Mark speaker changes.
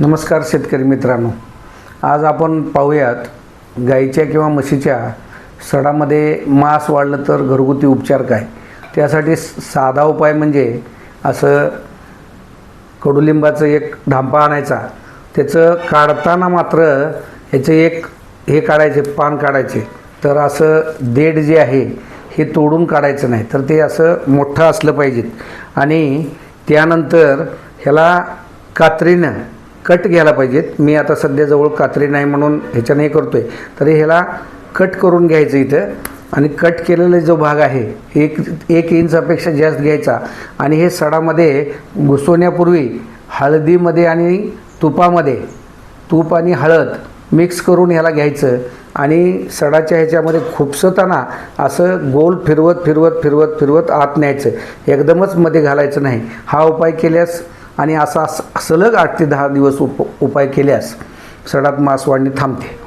Speaker 1: नमस्कार शेतकरी मित्रांनो. आज आपण पाहूयात गाईच्या किंवा म्हशीच्या सडामध्ये मांस वाढलं तर घरगुती उपचार काय? त्यासाठी साधा उपाय म्हणजे असं कडुलिंबाचं एक ढांपा आणायचा. त्याचं काढताना मात्र ह्याचं एक हे काढायचे पान काढायचे. तर असं देठ जे आहे हे तोडून काढायचं नाही. तर ते असं मोठं असलं पाहिजे आणि त्यानंतर ह्याला कात्रीनं कट घ्यायला पाहिजेत. मी आता सध्या जवळ कात्री नाही म्हणून ह्याच्यानं हे करतो आहे तरी ह्याला कट करून घ्यायचं इथं. आणि कट केलेला जो भाग आहे एक एक इंचापेक्षा जास्त घ्यायचा. आणि हे सडामध्ये घुसवण्यापूर्वी हळदीमध्ये आणि तुपामध्ये तूप आणि हळद मिक्स करून ह्याला घ्यायचं. आणि सडाच्या ह्याच्यामध्ये खुपसताना असं गोल फिरवत फिरवत फिरवत फिरवत आत न्यायचं. एकदमच मध्ये घालायचं नाही. हा उपाय केल्यास आणि असा सलग आठ ते दहा दिवस उप उपाय केल्यास सडात मांस वाढणे थांबते.